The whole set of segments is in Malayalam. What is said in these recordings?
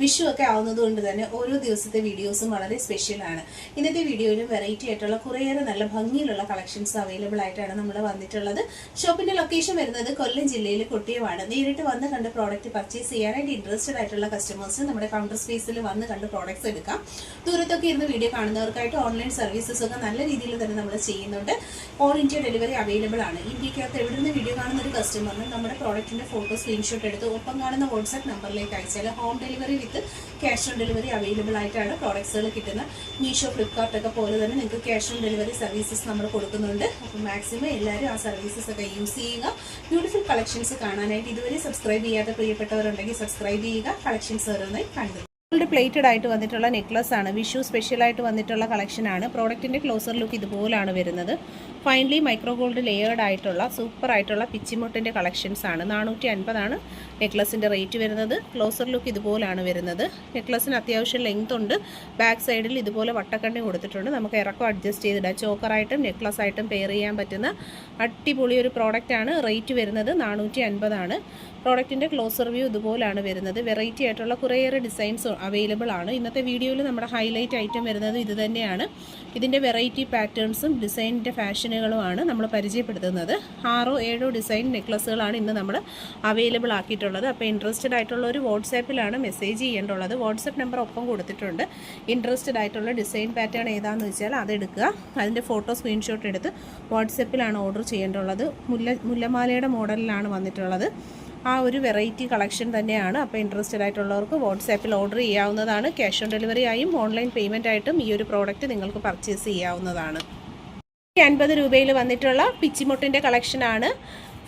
വിഷു ഒക്കെ ആവുന്നത് കൊണ്ട് തന്നെ ഓരോ ദിവസത്തെ വീഡിയോസും വളരെ സ്പെഷ്യലാണ് ഇന്നത്തെ വീഡിയോയിൽ വെറൈറ്റി ആയിട്ടുള്ള കുറേയേറെ നല്ല ഭംഗിയിലുള്ള കളക്ഷൻസ് അവൈലബിൾ ആയിട്ടാണ് നമ്മൾ വന്നിട്ടുള്ളത്. ഷോപ്പിന്റെ ലൊക്കേഷൻ വരുന്നത് കൊല്ലം ജില്ലയിൽ കൊട്ടിയമാണ്. നേരിട്ട് വന്ന് കണ്ട് പ്രോഡക്റ്റ് പർച്ചേസ് ചെയ്യാനായിട്ട് ഇൻട്രസ്റ്റഡ് ആയിട്ടുള്ള കസ്റ്റമേഴ്സ് നമ്മുടെ കൗണ്ടർ സ്പേസിൽ വന്ന് കണ്ട് പ്രോഡക്ട്സ് എടുക്കാം. ദൂരത്തൊക്കെ ഇരുന്ന് വീഡിയോ കാണുന്നവർക്കായിട്ട് ഓൺലൈൻ സർവീസസ് ഒക്കെ നല്ല രീതിയിൽ തന്നെ നമ്മൾ ചെയ്യുന്നുണ്ട്. ഓൾ ഇന്ത്യ ഡെലിവറി അവൈലബിൾ ആണ്. ഇന്ത്യക്കകത്ത് എവിടെ നിന്ന് വീഡിയോ കാണുന്ന ഒരു കസ്റ്റമറിന് നമ്മുടെ പ്രോഡക്റ്റിന്റെ ഫോട്ടോ സ്ക്രീൻഷോട്ട് എടുത്ത് ഒപ്പം കാണുന്ന വാട്സ്ആപ്പ് നമ്പറിലേക്ക് അയച്ചാൽ home delivery with cash on delivery available ആയിട്ടാണ് പ്രോഡക്ട്സുകൾ കിട്ടുന്നത്. മീഷോ ഫ്ലിപ്കാർട്ട് ഒക്കെ പോലെ തന്നെ നിങ്ങൾക്ക് ക്യാഷ് ഓൺ ഡെലിവറി സർവീസസ് നമ്മൾ കൊടുക്കുന്നുണ്ട്. അപ്പോൾ മാക്സിമം എല്ലാവരും ആ സർവീസസ് ഒക്കെ യൂസ് ചെയ്യുക. ബ്യൂട്ടിഫുൾ കളക്ഷൻസ് കാണാനായിട്ട് ഇതുവരെ സബ്സ്ക്രൈബ് ചെയ്യാത്ത പ്രിയപ്പെട്ടവരുണ്ടെങ്കിൽ സബ്സ്ക്രൈബ് ചെയ്യുക. കളക്ഷൻസ് ഓരോന്നായി കണ്ടു ഗോൾഡ് പ്ലേറ്റഡ് ആയിട്ട് വന്നിട്ടുള്ള നെക്ലസ് ആണ്. വിഷു സ്പെഷ്യൽ ആയിട്ട് വന്നിട്ടുള്ള കളക്ഷനാണ് ആണ്. പ്രോഡക്റ്റിന്റെ ക്ലോസർ ലുക്ക് ഇതുപോലാണ് വരുന്നത്. ഫൈനലി മൈക്രോ ഗോൾഡ് ലെയേർഡ് ആയിട്ടുള്ള സൂപ്പർ ആയിട്ടുള്ള പിച്ചിമുട്ടിന്റെ കളക്ഷൻസ് ആണ്. നാനൂറ്റി അൻപതാണ് നെക്ലസിന്റെ റേറ്റ് വരുന്നത്. ക്ലോസർ ലുക്ക് ഇതുപോലാണ് വരുന്നത്. നെക്ലസിന് അത്യാവശ്യം ലെങ്ത് ഉണ്ട്. ബാക്ക് സൈഡിൽ ഇതുപോലെ വട്ടക്കണ്ണി കൊടുത്തിട്ടുണ്ട്. നമുക്ക് ഇറക്കം അഡ്ജസ്റ്റ് ചെയ്തിടാം. ചോക്കറായിട്ടും നെക്ലസ് ആയിട്ടും പെയർ ചെയ്യാൻ പറ്റുന്ന അടിപൊളി ഒരു പ്രോഡക്റ്റ് ആണ്. റേറ്റ് വരുന്നത് നാനൂറ്റി അൻപതാണ് പ്രോഡക്റ്റിന്റെ ക്ലോസർ വ്യൂ ഇതുപോലാണ് വരുന്നത്. വെറൈറ്റി ആയിട്ടുള്ള കുറേയേറെ ഡിസൈൻസ് അവൈലബിൾ ആണ്. ഇന്നത്തെ വീഡിയോയിൽ നമ്മുടെ ഹൈലൈറ്റ് ഐറ്റം വരുന്നത് ഇത് തന്നെയാണ്. ഇതിന്റെ വെറൈറ്റി പാറ്റേൺസും ഡിസൈനിന്റെ ഫാഷനുകളുമാണ് നമ്മൾ പരിചയപ്പെടുത്തുന്നത്. ആറോ ഏഴോ ഡിസൈൻ നെക്ലസുകളാണ് ഇന്ന് നമ്മൾ അവൈലബിൾ ആക്കിയിട്ടുള്ളത്. അപ്പോൾ ഇൻട്രസ്റ്റഡ് ആയിട്ടുള്ള ഒരു വാട്സാപ്പിലാണ് മെസ്സേജ് ചെയ്യേണ്ടുള്ളത് വാട്സപ്പ് നമ്പർ ഒപ്പം കൊടുത്തിട്ടുണ്ട്. ഇൻട്രസ്റ്റഡ് ആയിട്ടുള്ള ഡിസൈൻ പാറ്റേൺ ഏതാണെന്ന് വെച്ചാൽ അതെടുക്കുക അതിന്റെ ഫോട്ടോ സ്ക്രീൻഷോട്ട് എടുത്ത് വാട്സപ്പിലാണ് ഓർഡർ ചെയ്യേണ്ടുള്ളത് മുല്ല മുല്ലമാലയുടെ മോഡലിലാണ് വന്നിട്ടുള്ളത്. ആ ഒരു വെറൈറ്റി കളക്ഷൻ തന്നെയാണ്. അപ്പോൾ ഇൻട്രസ്റ്റഡ് ആയിട്ടുള്ളവർക്ക് വാട്സാപ്പിൽ ഓർഡർ ചെയ്യാവുന്നതാണ്. ക്യാഷ് ഓൺ ഡെലിവറി ആയും ഓൺലൈൻ പേയ്മെന്റ് ആയിട്ടും ഈ ഒരു പ്രോഡക്റ്റ് നിങ്ങൾക്ക് പർച്ചേസ് ചെയ്യാവുന്നതാണ്. അൻപത് രൂപയിൽ വന്നിട്ടുള്ള പിച്ചിമുട്ടിന്റെ കളക്ഷനാണ്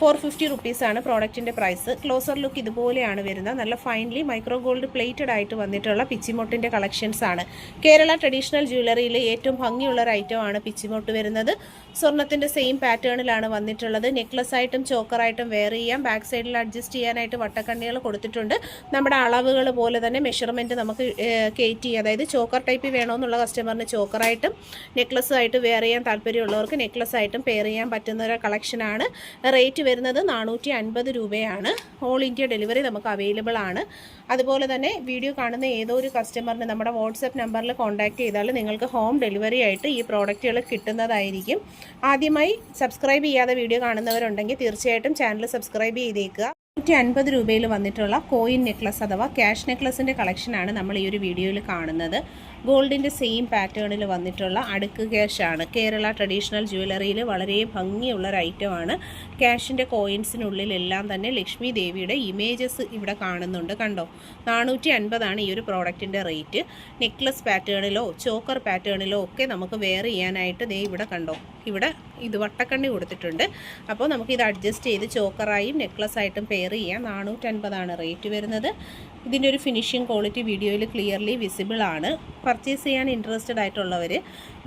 ഫോർ ഫിഫ്റ്റി റുപ്പീസാണ് പ്രോഡക്റ്റിന്റെ പ്രൈസ്. ക്ലോസർ ലുക്ക് ഇതുപോലെയാണ് വരുന്നത്. നല്ല ഫൈൻലി മൈക്രോ ഗോൾഡ് പ്ലേറ്റഡ് ആയിട്ട് വന്നിട്ടുള്ള പിച്ചിമൊട്ടിന്റെ കളക്ഷൻസ് ആണ്. കേരള ട്രഡീഷണൽ ജ്വല്ലറിയിൽ ഏറ്റവും ഭംഗിയുള്ള ഒരു ഐറ്റം ആണ് പിച്ചിമൊട്ട് വരുന്നത്. സ്വർണത്തിന്റെ സെയിം പാറ്റേണിലാണ് വന്നിട്ടുള്ളത്. നെക്ലസ് ആയിട്ടും ചോക്കറായിട്ടും വെയർ ചെയ്യാം. ബാക്ക് സൈഡിൽ അഡ്ജസ്റ്റ് ചെയ്യാനായിട്ട് വട്ടക്കണ്ണികൾ കൊടുത്തിട്ടുണ്ട്. നമ്മുടെ അളവുകൾ പോലെ തന്നെ മെഷർമെന്റ് നമുക്ക് കയറ്റി അതായത് ചോക്കർ ടൈപ്പ് വേണമെന്നുള്ള കസ്റ്റമറിന് ചോക്കറായിട്ടും നെക്ലസ് ആയിട്ട് വെയർ ചെയ്യാൻ താല്പര്യമുള്ളവർക്ക് നെക്ലസ് ആയിട്ടും പെയർ ചെയ്യാൻ പറ്റുന്ന ഒരു കളക്ഷനാണ് റേറ്റ് വരുന്നത് നാനൂറ്റി അൻപത് രൂപയാണ്. ഓൾ ഇന്ത്യ ഡെലിവറി നമുക്ക് അവൈലബിൾ ആണ്. അതുപോലെ തന്നെ വീഡിയോ കാണുന്ന ഏതോ ഒരു കസ്റ്റമറിന് നമ്മുടെ വാട്സപ്പ് നമ്പറിൽ കോൺടാക്ട് ചെയ്താൽ നിങ്ങൾക്ക് ഹോം ഡെലിവറി ആയിട്ട് ഈ പ്രോഡക്റ്റുകൾ കിട്ടുന്നതായിരിക്കും. ആദ്യമായി സബ്സ്ക്രൈബ് ചെയ്യാതെ വീഡിയോ കാണുന്നവരുണ്ടെങ്കിൽ തീർച്ചയായിട്ടും ചാനൽ സബ്സ്ക്രൈബ് ചെയ്തേക്കുക. നൂറ്റി അൻപത് രൂപയിൽ വന്നിട്ടുള്ള കോയിൻ നെക്ലസ് അഥവാ ക്യാഷ് നെക്ലസിന്റെ കളക്ഷനാണ് നമ്മൾ ഈ ഒരു വീഡിയോയിൽ കാണുന്നത്. ഗോൾഡിന്റെ സെയിം പാറ്റേണിൽ വന്നിട്ടുള്ള അടുക്ക് ക്യാഷാണ് കേരള ട്രഡീഷണൽ ജ്വല്ലറിയിൽ വളരെ ഭംഗിയുള്ള ഒരു ഐറ്റമാണ് ക്യാഷിന്റെ കോയിൻസിനുള്ളിലെല്ലാം തന്നെ ലക്ഷ്മി ദേവിയുടെ ഇമേജസ് ഇവിടെ കാണുന്നുണ്ട്. കണ്ടോ? നാനൂറ്റി അൻപതാണ് ഈ ഒരു പ്രോഡക്റ്റിന്റെ റേറ്റ്. നെക്ലസ് പാറ്റേണിലോ ചോക്കർ പാറ്റേണിലോ ഒക്കെ നമുക്ക് വെയർ ചെയ്യാനായിട്ട് ദേ ഇവിടെ കണ്ടോ? ഇവിടെ ഇത് വട്ടക്കണ്ണി കൊടുത്തിട്ടുണ്ട്. അപ്പോൾ നമുക്ക് ഇത് അഡ്ജസ്റ്റ് ചെയ്ത് ചോക്കറായും നെക്ലസ് ആയിട്ടും പെയർ ചെയ്യാം. നാനൂറ്റൻപതാണ് റേറ്റ് വരുന്നത്. ഇതിന്റെ ഒരു ഫിനിഷിംഗ് ക്വാളിറ്റി വീഡിയോയിൽ ക്ലിയർലി വിസിബിൾ ആണ്. പർച്ചേസ് ചെയ്യാൻ ഇൻട്രസ്റ്റഡ് ആയിട്ടുള്ളവർ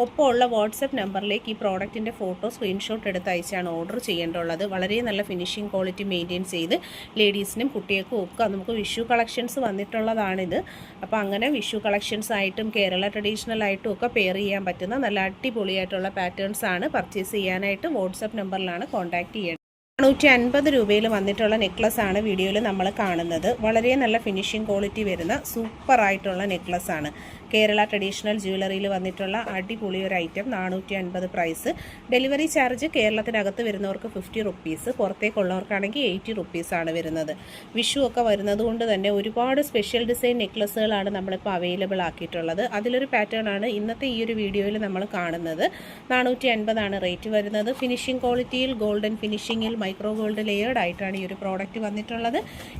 ഒപ്പമുള്ള വാട്സപ്പ് നമ്പറിലേക്ക് ഈ പ്രോഡക്റ്റിന്റെ ഫോട്ടോ സ്ക്രീൻഷോട്ട് എടുത്ത് അയച്ചാണ് ഓർഡർ ചെയ്യേണ്ടുള്ളത് വളരെ നല്ല ഫിനിഷിംഗ് ക്വാളിറ്റി മെയിന്റെയിൻ ചെയ്ത് ലേഡീസിനും കുട്ടികൾക്കും ഒക്കെ നമുക്ക് വിഷു കളക്ഷൻസ് വന്നിട്ടുള്ളതാണിത്. അപ്പോൾ അങ്ങനെ വിഷു കളക്ഷൻസ് ആയിട്ടും കേരള ട്രഡീഷണൽ ആയിട്ടും ഒക്കെ പെയർ ചെയ്യാൻ പറ്റുന്ന നല്ല അടിപൊളിയായിട്ടുള്ള പാറ്റേൺസ് ആണ്. പർച്ചേസ് ചെയ്യാനായിട്ട് വാട്സപ്പ് നമ്പറിലാണ് കോൺടാക്ട് ചെയ്യേണ്ടത്. നാനൂറ്റി അൻപത് രൂപയിൽ വന്നിട്ടുള്ള നെക്ലസ് ആണ് വീഡിയോയിൽ നമ്മൾ കാണുന്നത്. വളരെ നല്ല ഫിനിഷിംഗ് ക്വാളിറ്റി വരുന്ന സൂപ്പറായിട്ടുള്ള നെക്ലസ് ആണ്. കേരള ട്രഡീഷണൽ ജ്വല്ലറിയിൽ വന്നിട്ടുള്ള അടിപൊളി ഒരു ഐറ്റം നാനൂറ്റി അൻപത് പ്രൈസ് ഡെലിവറി ചാർജ് കേരളത്തിനകത്ത് വരുന്നവർക്ക് ഫിഫ്റ്റി റുപ്പീസ് പുറത്തേക്കുള്ളവർക്കാണെങ്കിൽ എയ്റ്റി റുപ്പീസാണ് വരുന്നത്. വിഷു ഒക്കെ വരുന്നത് കൊണ്ട് തന്നെ ഒരുപാട് സ്പെഷ്യൽ ഡിസൈൻ നെക്ലസ്സുകളാണ് നമ്മളിപ്പോൾ അവൈലബിൾ ആക്കിയിട്ടുള്ളത്. അതിലൊരു പാറ്റേൺ ആണ് ഇന്നത്തെ ഈ ഒരു വീഡിയോയിൽ നമ്മൾ കാണുന്നത്. നാനൂറ്റി അൻപതാണ് റേറ്റ് വരുന്നത്. ഫിനിഷിംഗ് ക്വാളിറ്റിയിൽ ഗോൾഡൻ ഫിനിഷിങ്ങിൽ മൈക്രോ ഗോൾഡ് ലെയേർഡ് ആയിട്ടാണ് ഈ ഒരു പ്രോഡക്റ്റ് വന്നിട്ടുള്ളത്.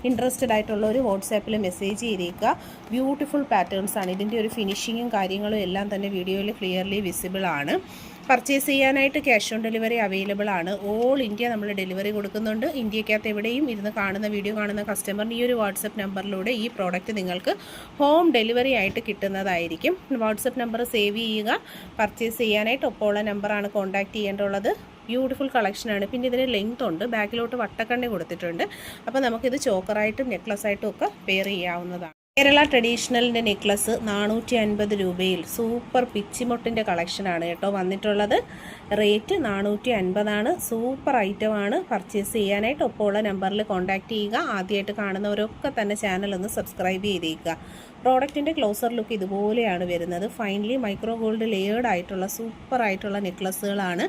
ഇൻട്രസ്റ്റഡ് ആയിട്ടുള്ളവർ വാട്സാപ്പിൽ മെസ്സേജ് ചെയ്തേക്കുക. ബ്യൂട്ടിഫുൾ പാറ്റേൺസ് ആണ്. ഇതിന്റെ ഒരു ഫിനിഷിങ്ങും കാര്യങ്ങളും എല്ലാം തന്നെ വീഡിയോയിൽ ക്ലിയർലി വിസിബിൾ ആണ്. പർച്ചേസ് ചെയ്യാനായിട്ട് ക്യാഷ് ഓൺ ഡെലിവറി അവൈലബിൾ ആണ്. ഓൾ ഇന്ത്യ നമ്മൾ ഡെലിവറി കൊടുക്കുന്നുണ്ട്. ഇന്ത്യക്കകത്ത് എവിടെയും ഇരുന്ന് കാണുന്ന വീഡിയോ കാണുന്ന കസ്റ്റമറിന് ഈ ഒരു വാട്സപ്പ് നമ്പറിലൂടെ ഈ പ്രോഡക്റ്റ് നിങ്ങൾക്ക് ഹോം ഡെലിവറി ആയിട്ട് കിട്ടുന്നതായിരിക്കും. വാട്സപ്പ് നമ്പർ സേവ് ചെയ്യുക. പർച്ചേസ് ചെയ്യാനായിട്ട് ഒപ്പമുള്ള നമ്പറാണ് കോൺടാക്ട് ചെയ്യേണ്ടുള്ളത് ബ്യൂട്ടിഫുൾ കളക്ഷനാണ് പിന്നെ ഇതിന് ലെങ്ത് ഉണ്ട്. ബാക്കിലോട്ട് വട്ടക്കണ്ണി കൊടുത്തിട്ടുണ്ട്. അപ്പോൾ നമുക്കിത് ചോക്കറായിട്ടും നെക്ലസ് ആയിട്ടും ഒക്കെ പെയർ ചെയ്യാവുന്നതാണ്. കേരള ട്രഡീഷണലിന്റെ നെക്ലസ് നാനൂറ്റി അൻപത് രൂപയിൽ സൂപ്പർ പിച്ചിമൊട്ടിന്റെ കളക്ഷനാണ് കേട്ടോ വന്നിട്ടുള്ളത്. റേറ്റ് നാനൂറ്റി അൻപതാണ് സൂപ്പർ ഐറ്റമാണ് പർച്ചേസ് ചെയ്യാനായിട്ട് ഒപ്പമുള്ള നമ്പറിൽ കോൺടാക്റ്റ് ചെയ്യുക. ആദ്യമായിട്ട് കാണുന്നവരൊക്കെ തന്നെ ചാനൽ ഒന്ന് സബ്സ്ക്രൈബ് ചെയ്തേക്കുക. പ്രോഡക്റ്റിന്റെ ക്ലോസർ ലുക്ക് ഇതുപോലെയാണ് വരുന്നത്. ഫൈനലി മൈക്രോ ഗോൾഡ് ലെയേർഡ് ആയിട്ടുള്ള സൂപ്പർ ആയിട്ടുള്ള നെക്ലസ്സുകളാണ്.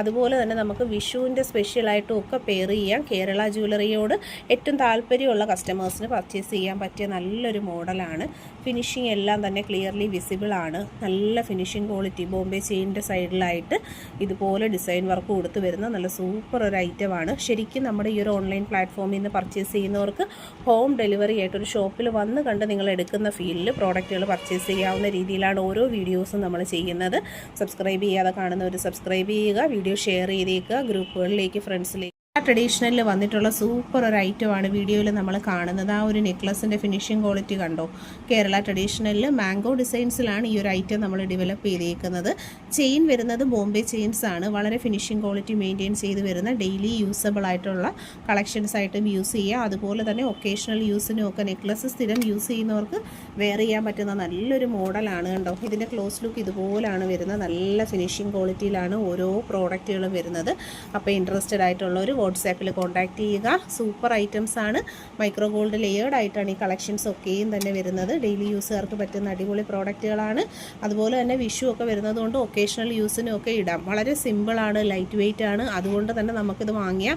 അതുപോലെ തന്നെ നമുക്ക് വിഷുവിന്റെ സ്പെഷ്യലായിട്ടും ഒക്കെ പെയർ ചെയ്യാം. കേരള ജ്വല്ലറിയോട് ഏറ്റവും താല്പര്യമുള്ള കസ്റ്റമേഴ്സിന് പർച്ചേസ് ചെയ്യാൻ പറ്റിയ നല്ലൊരു മോഡലാണ്. ഫിനിഷിംഗ് എല്ലാം തന്നെ ക്ലിയർലി വിസിബിൾ ആണ്. നല്ല ഫിനിഷിംഗ് ക്വാളിറ്റി ബോംബെ ചെയിന്റെ സൈഡിലായിട്ട് ഇതുപോലെ ഡിസൈൻ വർക്ക് കൊടുത്ത് വരുന്ന നല്ല സൂപ്പർ ഒരു ഐറ്റമാണ് ശരിക്കും നമ്മുടെ ഈ ഒരു ഓൺലൈൻ പ്ലാറ്റ്ഫോമിൽ നിന്ന് പർച്ചേസ് ചെയ്യുന്നവർക്ക് ഹോം ഡെലിവറി ആയിട്ട് ഒരു ഷോപ്പിൽ വന്ന് കണ്ട് നിങ്ങൾ എടുക്കുന്ന ഫീലിൽ പ്രോഡക്റ്റുകൾ പർച്ചേസ് ചെയ്യാവുന്ന രീതിയിലാണ് ഓരോ വീഡിയോസും നമ്മൾ ചെയ്യുന്നത്. സബ്സ്ക്രൈബ് ചെയ്യാതെ കാണുന്നവർ സബ്സ്ക്രൈബ് ചെയ്യുക വീഡിയോ ഷെയർ ചെയ്തേക്കുക ഗ്രൂപ്പുകളിലേക്ക് ഫ്രണ്ട്സിലേക്ക് ട്രഡീഷണലിൽ വന്നിട്ടുള്ള സൂപ്പർ ഒരു ഐറ്റമാണ് വീഡിയോയിൽ നമ്മൾ കാണുന്നത്. ആ ഒരു നെക്ലസിന്റെ ഫിനിഷിംഗ് ക്വാളിറ്റി കണ്ടോ? കേരള ട്രഡീഷണലിൽ മാംഗോ ഡിസൈൻസിലാണ് ഈ ഒരു ഐറ്റം നമ്മൾ ഡെവലപ്പ് ചെയ്തേക്കുന്നത്. ചെയിൻ വരുന്നത് ബോംബെ ചെയിൻസ് ആണ്. വളരെ ഫിനിഷിംഗ് ക്വാളിറ്റി മെയിന്റെയിൻ ചെയ്ത് വരുന്ന ഡെയിലി യൂസബിൾ ആയിട്ടുള്ള കളക്ഷൻസ് ആയിട്ടും യൂസ് ചെയ്യുക. അതുപോലെ തന്നെ ഒക്കേഷണൽ യൂസിനും ഒക്കെ നെക്ലസ് സ്ഥിരം യൂസ് ചെയ്യുന്നവർക്ക് വെയർ ചെയ്യാൻ പറ്റുന്ന നല്ലൊരു മോഡലാണ് കണ്ടോ? ഇതിന്റെ ക്ലോസ് ലുക്ക് ഇതുപോലാണ് വരുന്നത്. നല്ല ഫിനിഷിംഗ് ക്വാളിറ്റിയിലാണ് ഓരോ പ്രോഡക്റ്റുകളും വരുന്നത്. അപ്പോൾ ഇൻട്രസ്റ്റഡ് ആയിട്ടുള്ളവർ വാട്സാപ്പിൽ കോൺടാക്ട് ചെയ്യുക. സൂപ്പർ ഐറ്റംസ് ആണ്. മൈക്രോ ഗോൾഡ് ലെയേർഡ് ആയിട്ടാണ് ഈ കളക്ഷൻസ് ഒക്കെയും തന്നെ വരുന്നത്. ഡെയിലി യൂസുകാർക്ക് പറ്റുന്ന അടിപൊളി പ്രോഡക്റ്റുകളാണ് അതുപോലെ തന്നെ വിഷു ഒക്കെ വരുന്നതുകൊണ്ട് ഒക്കേഷണൽ യൂസിനും ഒക്കെ ഇടാം. വളരെ സിമ്പിളാണ് ലൈറ്റ് വെയിറ്റ് ആണ്. അതുകൊണ്ട് തന്നെ നമുക്കിത് വാങ്ങിയ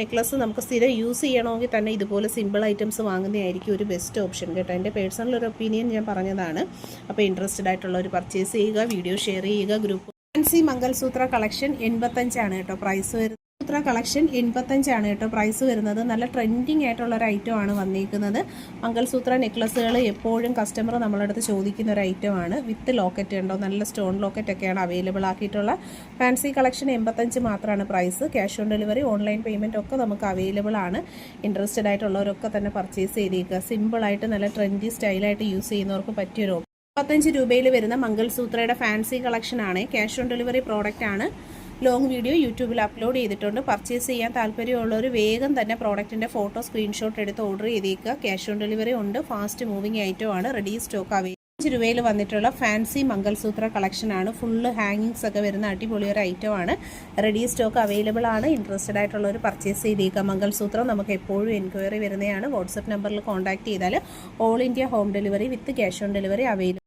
നെക്ലസ് നമുക്ക് സ്ഥിരം യൂസ് ചെയ്യണമെങ്കിൽ തന്നെ ഇതുപോലെ സിമ്പിൾ ഐറ്റംസ് വാങ്ങുന്നതായിരിക്കും ഒരു ബെസ്റ്റ് ഓപ്ഷൻ കേട്ടോ. എന്റെ പേഴ്സണൽ ഒരു ഒപ്പീനിയൻ ഞാൻ പറഞ്ഞതാണ്. അപ്പോൾ ഇൻട്രസ്റ്റഡ് ആയിട്ടുള്ളവർ പർച്ചേസ് ചെയ്യുക വീഡിയോ ഷെയർ ചെയ്യുക ഗ്രൂപ്പ് ഫാൻസി മംഗൾസൂത്ര കളക്ഷൻ എൺപത്തഞ്ചാണ് കേട്ടോ. പ്രൈസ് വരുന്നത് സൂത്ര കളക്ഷൻ എൺപത്തഞ്ചാണ് കേട്ടോ പ്രൈസ് വരുന്നത്. നല്ല ട്രെൻഡിങ് ആയിട്ടുള്ള ഒരു ഐറ്റം ആണ് വന്നിരിക്കുന്നത് മംഗൾസൂത്ര നെക്ലസ്സുകൾ എപ്പോഴും കസ്റ്റമർ നമ്മളടുത്ത് ചോദിക്കുന്ന ഒരു ഐറ്റം ആണ്. വിത്ത് ലോക്കറ്റ് ഉണ്ടോ? നല്ല സ്റ്റോൺ ലോക്കറ്റ് ഒക്കെയാണ് അവൈലബിൾ ആക്കിയിട്ടുള്ള. ഫാൻസി കളക്ഷൻ എൺപത്തഞ്ച് മാത്രമാണ് price cash on delivery online payment ഒക്കെ നമുക്ക് അവൈലബിൾ ആണ്. ഇൻട്രസ്റ്റഡ് ആയിട്ടുള്ളവരൊക്കെ തന്നെ പർച്ചേസ് ചെയ്തേക്കുക. സിമ്പിളായിട്ട് നല്ല ട്രെൻഡി സ്റ്റൈലായിട്ട് യൂസ് ചെയ്യുന്നവർക്ക് പറ്റിയൊരു മുപ്പത്തഞ്ച് രൂപയിൽ വരുന്ന മംഗൾസൂത്രയുടെ ഫാൻസി കളക്ഷൻ ആണ്. ക്യാഷ് ഓൺ ഡെലിവറി പ്രോഡക്റ്റ് ആണ്. ലോങ് വീഡിയോ യൂട്യൂബിൽ അപ്ലോഡ് ചെയ്തിട്ടുണ്ട്. പർച്ചേസ് ചെയ്യാൻ താല്പര്യമുള്ളവർ വേഗം തന്നെ പ്രോഡക്റ്റിന്റെ ഫോട്ടോ സ്ക്രീൻഷോട്ട് എടുത്ത് ഓർഡർ ചെയ്തേക്കുക. ക്യാഷ് ഓൺ ഡെലിവറി ഉണ്ട്. ഫാസ്റ്റ് മൂവിങ് ഐറ്റം ആണ്. റെഡി സ്റ്റോക്ക് അവൈലബിൾ അഞ്ച് രൂപയിൽ വന്നിട്ടുള്ള ഫാൻസി മംഗൾസൂത്ര കളക്ഷനാണ് ഫുള്ള് ഹാങ്ങിങ്സ് ഒക്കെ വരുന്ന അടിപൊളി ഒരു ഐറ്റം ആണ്. റെഡി സ്റ്റോക്ക് അവൈലബിൾ ആണ്. ഇൻട്രസ്റ്റഡ് ആയിട്ടുള്ളവർ പർച്ചേസ് ചെയ്തേക്കുക. മംഗൾസൂത്രം നമുക്ക് എപ്പോഴും എൻക്വയറി വരുന്നതാണ്. വാട്സപ്പ് നമ്പറിൽ കോൺടാക്ട് ചെയ്താൽ all India home delivery with cash on delivery available